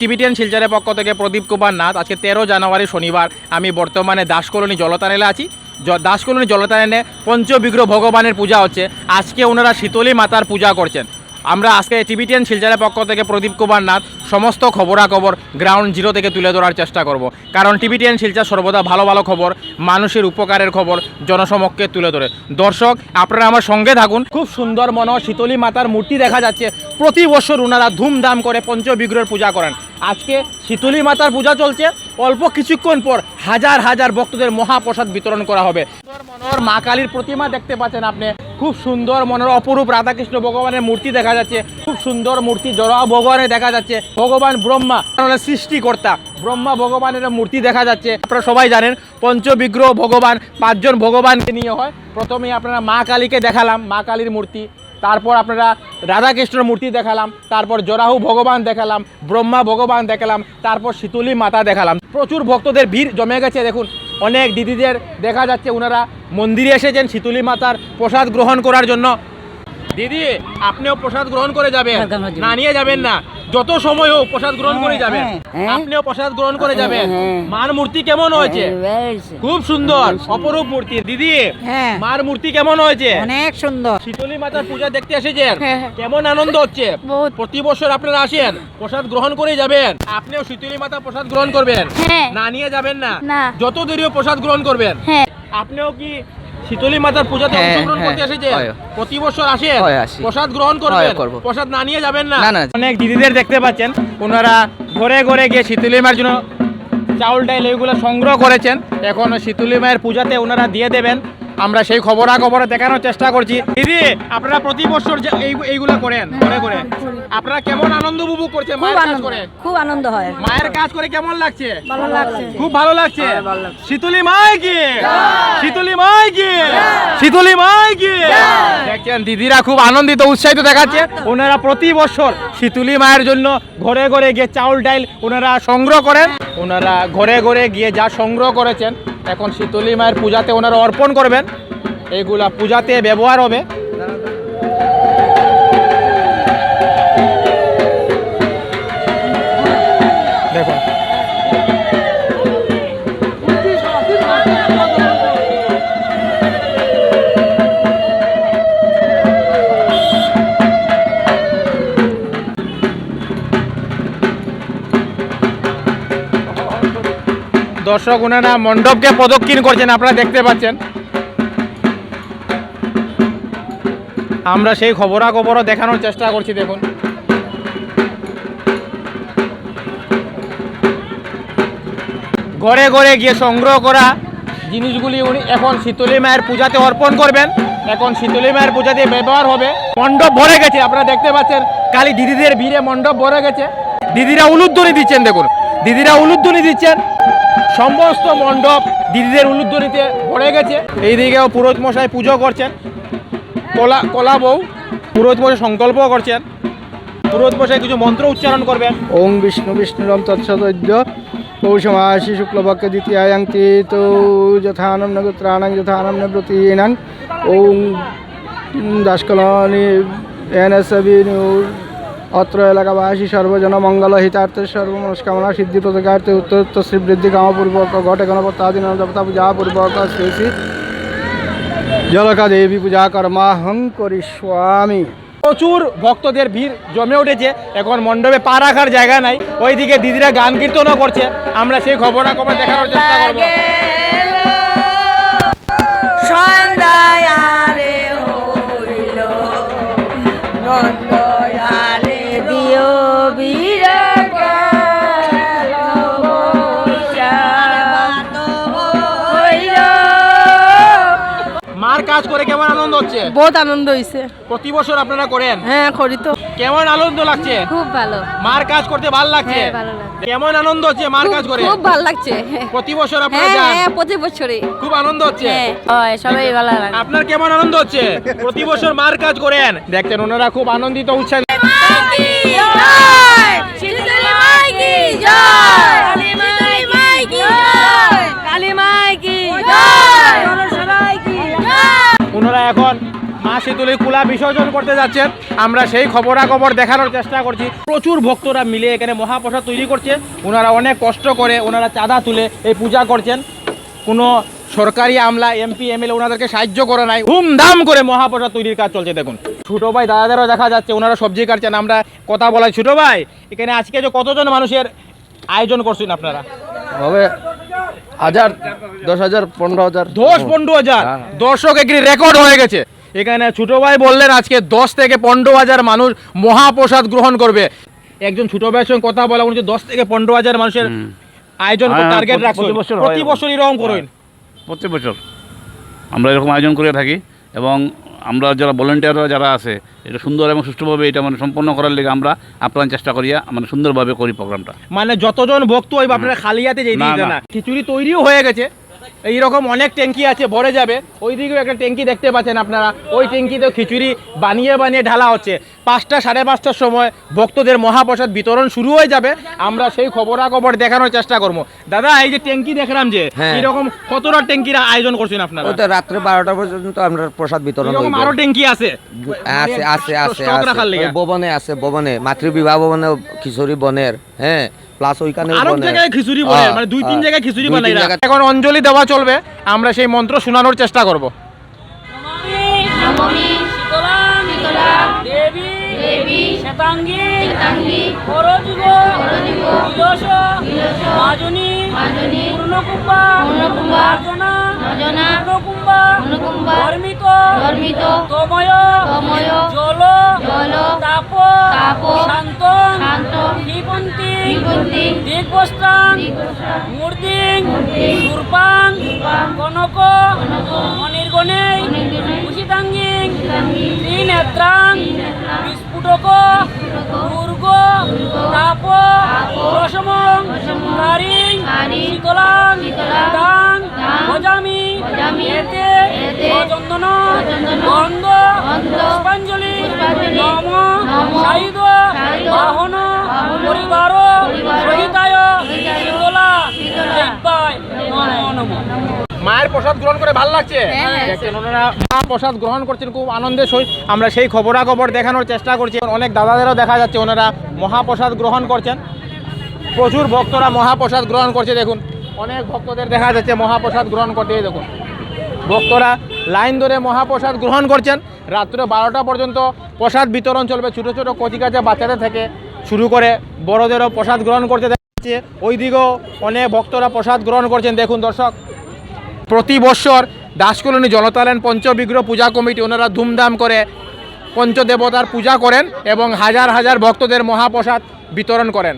Tibetan শিলচরের পক্ষ থেকে প্রদীপ কুমার নাথ, আজকে তেরো জানুয়ারি শনিবার। আমি বর্তমানে দাসকলোনি জলতানেলে আছি। দাসকলোনি জলতানেলে পঞ্চবিগ্রহ ভগবানের পূজা হচ্ছে। আজকে ওনারা শীতলী মাতার পূজা করছেন। আমরা আজকে টিবিটিয়ান শিলচরের পক্ষ থেকে প্রদীপ কুমার নাথ সমস্ত খবরাখবর গ্রাউন্ড জিরো থেকে তুলে ধরার চেষ্টা করব। কারণ টিবিটিয়ান শিলচর সর্বদা ভালো ভালো খবর, মানুষের উপকারের খবর, জনসমক্ষে তুলে ধরে। দর্শক, আপনারা আমার সঙ্গে থাকুন। খুব সুন্দর মনো শীতলী মাতার মূর্তি দেখা যাচ্ছে। প্রতি বছর ওনারা ধুমধাম করে পঞ্চবিগ্রহের পূজা করেন। আজকে শীতলী মাতার পূজা চলছে। অল্প কিছুক্ষণ পর হাজার হাজার ভক্তদের মহাপ্রসাদ বিতরণ করা হবে। মা কালীর প্রতিমা দেখতে পাচ্ছেন আপনি। খুব সুন্দর মনোর অপরূপ রাধাকৃষ্ণ ভগবানের মূর্তি দেখা যাচ্ছে। খুব সুন্দর মূর্তি জড়া ভগবানের দেখা যাচ্ছে। ভগবান ব্রহ্মা সৃষ্টিকর্তা। ব্রহ্মা ভগবানের মূর্তি দেখা যাচ্ছে। আপনারা সবাই জানেন, পঞ্চবিগ্রহ ভগবান, পাঁচজন ভগবানকে নিয়ে হয়। প্রথমে আপনারা মা কালীকে দেখালাম, মা কালীর মূর্তি। তারপর আপনারা রাধাকৃষ্ণর মূর্তি দেখালাম। তারপর জরাহু ভগবান দেখালাম, ব্রহ্মা ভগবান দেখালাম, তারপর শীতলী মাতা দেখালাম। প্রচুর ভক্তদের ভিড় জমে গেছে, দেখুন। অনেক দিদিদের দেখা যাচ্ছে ওনারা মন্দিরে এসেছেন শীতলী মাতার প্রসাদ গ্রহণ করার জন্য। দিদি আপনিও প্রসাদ গ্রহণ করে যাবেন। একদম। না নিয়ে যাবেন না। যত সময় হোক প্রসাদ গ্রহণ করে হ্যাঁ, যাবেন। হ্যাঁ, হ্যাঁ। আপনিও প্রসাদ গ্রহণ করে যাবেন। মার মূর্তি কেমন হয়েছে? খুব সুন্দর। অপরূপ মূর্তি। দিদি মার মূর্তি কেমন হয়েছে? অনেক সুন্দর। শীতলী মাতার পূজা দেখতে এসেছেন। কেমন আনন্দ হচ্ছে? প্রতি বছর আপনারা আসেন প্রসাদ গ্রহণ করে যাবেন। আপনিও শীতলী মাতা প্রসাদ গ্রহণ করবেন। না নিয়ে যাবেন না। যত দেরিও প্রসাদ গ্রহণ করবেন। আপনিও কি শীতলী মাতার পূজাতে হ্যাঁ, অংশগ্রহণ হ্যাঁ, করতে এসেছেন? প্রতি বছর আসেন? আসি। প্রসাদ গ্রহণ করবেন? করব। প্রসাদ না নিয়ে যাবেন না। অনেক দিদিদের দেখতে পাচ্ছেন ওনারা ঘরে ঘরে গিয়ে শীতলী মায়ের জন্য চাউল ডাইল এইগুলো সংগ্রহ করেছেন। এখন শীতলী মায়ের পূজাতে ওনারা দিয়ে দেবেন। আমরা সেই খবরাখবর দেখানোর চেষ্টা করছি। দিদি আপনারা প্রতি বছর যে এইগুলো করেন ঘরে করে আপনারা কেমন আনন্দ উপভোগ করছেন? খুব মায়ের কাজ আনন্দ করে? খুব আনন্দ হয়। মায়ের কাজ করে কেমন লাগছে? ভালো লাগছে। খুব ভালো লাগছে। শীতলী মাই কি? শীতলী মাই কি? শীতলী মাই কি? দেখছেন দিদিরা খুব আনন্দিত উৎসাহিত দেখাচ্ছে। ওনারা প্রতি বছর শীতলী মায়ের জন্য ঘরে ঘরে গিয়ে চাউল ডাইল ওনারা সংগ্রহ করেন। ওনারা ঘরে ঘরে গিয়ে যা সংগ্রহ করেছেন এখন শীতলী মায়ের পূজাতে ওনারা অর্পণ করবেন। এইগুলা পূজাতে ব্যবহার হবে। দর্শক ওনারা মণ্ডপকে প্রদক্ষিণ করছেন, আপনারা দেখতে পাচ্ছেন। আমরা সেই খবরাখবরও দেখানোর চেষ্টা করছি, দেখুন। ঘরে ঘরে গিয়ে সংগ্রহ করা জিনিসগুলি উনি এখন শীতলী মায়ের পূজাতে অর্পণ করবেন। এখন শীতলী মায়ের পূজাতে ব্যবহার হবে। মণ্ডপ ভরে গেছে, আপনারা দেখতে পাচ্ছেন, কালি দিদিদের ভিড়ে মণ্ডপ ভরে গেছে। দিদিরা উলুধ্বনি দিচ্ছেন, দেখুন। দিদিরা উলুধ্বনি দিচ্ছেন। সমস্ত মণ্ডপ দিদিদের উলুধ্বনিতে ভরে গেছে। এইদিকেও পুরোহিত মশাই পুজো করছেন। কলা কলা বউ, পুরোহিত মশাই সংকল্প করছেন। পুরোহিত মশাই কিছু মন্ত্র উচ্চারণ করবেন। ওং বিষ্ণু বিষ্ণুরম তৎসদৈদ্য, পৌষমাসি শুক্লপক্ষ দ্বিতীয়াং তো যথানম নগত্রাণং যথানম নব্রতীনাং ওং দাসকলনি এন এস অত্র এলাকাবাসী সর্বজন মঙ্গল হিতার্থে সর্বমনস্কামনা সিদ্ধি প্রতিকার্থে উত্তরোত্তর শ্রীবৃদ্ধি কামপূর্বক ঘটে গণপতাদি দেবতা পূজা পূর্বক শ্রী শ্রী জলকা দেবী পূজা কর্মাহং স্বামী। প্রচুর ভক্তদের ভিড় জমে উঠেছে, এখন মণ্ডপে পা রাখার জায়গা নাই। ওইদিকে দিদিরা গান কীর্তনও করছে, আমরা সেই খবরাখবর দেখানোর চেষ্টা করব। সন্ধ্যায় কাজ করে কেমন আনন্দ হচ্ছে? বহুত আনন্দ হয়েছে প্রতি বছর আপনারা করেন? হ্যাঁ করি তো। কেমন আনন্দ লাগছে? খুব ভালো। মার কাজ করতে ভালো লাগছে? হ্যাঁ, ভালো লাগছে। কেমন আনন্দ হচ্ছে মার কাজ করে? খুব ভালো লাগছে। প্রতি বছর আপনারা হ্যাঁ যান। হ্যাঁ প্রতি বছরে খুব আনন্দ হচ্ছে? হ্যাঁ সবাই ভালো লাগে। আপনার কেমন আনন্দ হচ্ছে? প্রতি বছর মার কাজ করেন। দেখছেন ওনারা খুব আনন্দিত উৎসাহ ওনারা এখন শীতলী কুলা বিসর্জন করতে যাচ্ছেন আমরা সেই খবরাখবর দেখানোর চেষ্টা করছি। প্রচুর ভক্তরা মিলে এখানে মহাপ্রসাদ তৈরি করছে। ওনারা অনেক কষ্ট করে ওনারা চাঁদা তুলে এই পূজা করছেন। কোনো সরকারি আমলা এমপি এমএলএ ওনাদেরকে সাহায্য করে নাই। ধুমধাম করে মহাপ্রসাদ তৈরির কাজ চলছে দেখুন। ছোটো ভাই দাদাদেরও দেখা যাচ্ছে ওনারা সবজি কাটছেন। আমরা কথা বলাই ছোটো ভাই এখানে আজকে যে কতজন মানুষের আয়োজন করছেন আপনারা? হবে হাজার দশ হাজার পনেরো হাজার। দশ পনেরো হাজার। হ্যাঁ। দর্শক একটি রেকর্ড হয়ে গেছে। এখানে ছোট ভাই বললেন আজকে দশ থেকে পনেরো হাজার মানুষ মহাপ্রসাদ গ্রহণ করবে। একজন ছোট ভাইয়ের সঙ্গে কথা বলা উনি দশ থেকে পনেরো হাজার মানুষের আয়োজন হ্যাঁ, টার্গেট প্রতি- রাখছেন প্রতি বছর এরকম। করুন। প্রত্যেক বছর। আমরা এরকম আয়োজন করে থাকি এবং আমরা যারা ভলেন্টিয়াররা যারা আছে এটা সুন্দর এবং সুষ্ঠুভাবে এটা মানে সম্পন্ন করার লেগে আমরা আপ্রাণ চেষ্টা করিয়া মানে সুন্দরভাবে করি প্রোগ্রামটা। মানে যতজন ভক্ত হইবে আপনারা খালিয়াতে যেতে। না। খিচুড়ি তৈরিও হয়ে গেছে। এইরকম অনেক ট্যাঙ্কি আছে ভরে যাবে। ওই দিকেও একটা ট্যাঙ্কি দেখতে পাচ্ছেন আপনারা। ওই ট্যাঙ্কিতে খিচুড়ি বানিয়ে বানিয়ে ঢালা হচ্ছে। পাঁচটা সাড়ে পাঁচটার সময় ভক্তদের মহাপ্রসাদ বিতরণ শুরু হয়ে যাবে। আমরা সেই খবরাখবর দেখানোর চেষ্টা করব। দাদা এই যে ট্যাঙ্কি দেখলাম যে হ্যাঁ। এরকম কতটা ট্যাঙ্কির আয়োজন করছেন আপনারা? রাত্রে বারোটা পর্যন্ত আমরা প্রসাদ বিতরণ এরকম। আরও ট্যাঙ্কি আছে? আছে আছে আছে ভবনে আছে। ভবনে মাতৃবিবাহ ভবনে খিচুড়ি বনের হ্যাঁ। প্লাস ওইখানে আরও জায়গায় খিচুড়ি বলে হ্যাঁ, মানে দুই তিন হ্যাঁ। জায়গায় খিচুড়ি বানাই এখন অঞ্জলি দেওয়া চলবে আমরা সেই মন্ত্র শোনানোর চেষ্টা করব। দেবী দেবী শ্বেতাঙ্গী শ্বেতাঙ্গী পরজীব পরজীব বিলস মাজনী মাজনী পূর্ণকুম্ভা পূর্ণকুম্বা অর্জনা ধর্মিত ধর্মিত তময় তময় জল জল তাপ তাপ শান্ত শান্ত নিপন্তি নিপন্তি দিগবস্ত্রাং মূর্তিং মূর্তিং কনক অনির্গণে ত্রিনেত্রাং বিস্ফুটক দুর্গ তাপ রসমং কারিং শীতলাং মায়ের প্রসাদ গ্রহণ করে ভালো লাগছে? হ্যাঁ, দেখছেন ওনারা মা প্রসাদ গ্রহণ করছেন খুব আনন্দের সহিত আমরা সেই খবরাখবর দেখানোর চেষ্টা করছি। অনেক দাদাদেরও দেখা যাচ্ছে ওনারা মহাপ্রসাদ গ্রহণ করছেন। প্রচুর ভক্তরা মহাপ্রসাদ গ্রহণ করছে দেখুন। অনেক ভক্তদের দেখা যাচ্ছে মহাপ্রসাদ গ্রহণ করতে দেখুন। ভক্তরা লাইন ধরে মহাপ্রসাদ গ্রহণ করছেন। রাত্রে বারোটা পর্যন্ত প্রসাদ বিতরণ চলবে। ছোটো ছোটো কচিকাচা বাচ্চাদের থেকে শুরু করে বড়দেরও প্রসাদ গ্রহণ করতে দেখা যাচ্ছে। ওই দিকেও অনেক ভক্তরা প্রসাদ গ্রহণ করছেন। দেখুন দর্শক প্রতি বছর দাসকলোনি জনতালেন পঞ্চবিগ্রহ পূজা কমিটি, ওনারা ধুমধাম করে পঞ্চদেবতার পূজা করেন এবং হাজার হাজার ভক্তদের মহাপ্রসাদ বিতরণ করেন।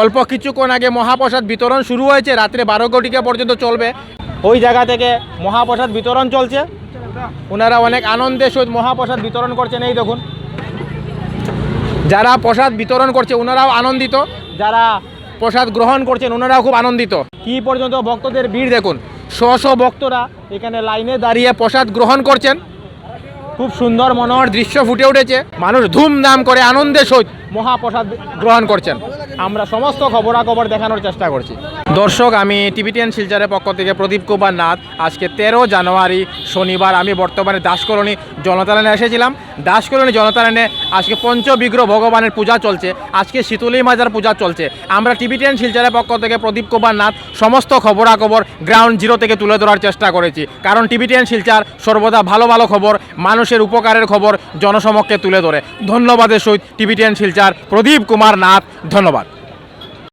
অল্প কিছুক্ষণ আগে মহাপ্রসাদ বিতরণ শুরু হয়েছে, রাত্রে বারো কোটিকা পর্যন্ত চলবে। ওই জায়গা থেকে মহাপ্রসাদ বিতরণ চলছে। ওনারা অনেক আনন্দের সহিত মহাপ্রসাদ বিতরণ করছেন, এই দেখুন। যারা প্রসাদ বিতরণ করছে, ওনারাও আনন্দিত। যারা প্রসাদ গ্রহণ করছেন, ওনারাও খুব আনন্দিত। কি পর্যন্ত ভক্তদের ভিড় দেখুন। শ ভক্তরা এখানে লাইনে দাঁড়িয়ে প্রসাদ গ্রহণ করছেন। খুব সুন্দর মনোহর দৃশ্য ফুটে উঠেছে। মানুষ ধুমধাম করে আনন্দের সহিত মহাপ্রসাদ গ্রহণ করছেন। আমরা সমস্ত খবরাখবর দেখানোর চেষ্টা করছি। দর্শক, আমি টিভিটিএন শিলচরের পক্ষ থেকে প্রদীপ কুমার নাথ। আজকে তেরো জানুয়ারি, শনিবার আমি বর্তমানে দাসকলোনি জনতারানে এসেছিলাম। দাসকলোনি জনতারানে আজকে পঞ্চবিগ্রহ ভগবানের পূজা চলছে। আজকে শীতলী মাজার পূজা চলছে। আমরা টিভিটিএন শিলচরের পক্ষ থেকে প্রদীপ কুমার নাথ সমস্ত খবরাখবর গ্রাউন্ড জিরো থেকে তুলে ধরার চেষ্টা করেছি। কারণ টিভিটিএন শিলচার সর্বদা ভালো ভালো খবর, মানুষের উপকারের খবর জনসমক্ষে তুলে ধরে। ধন্যবাদের সহিত টিভিটিএন শিলচার প্রদীপ কুমার নাথ, ধন্যবাদ।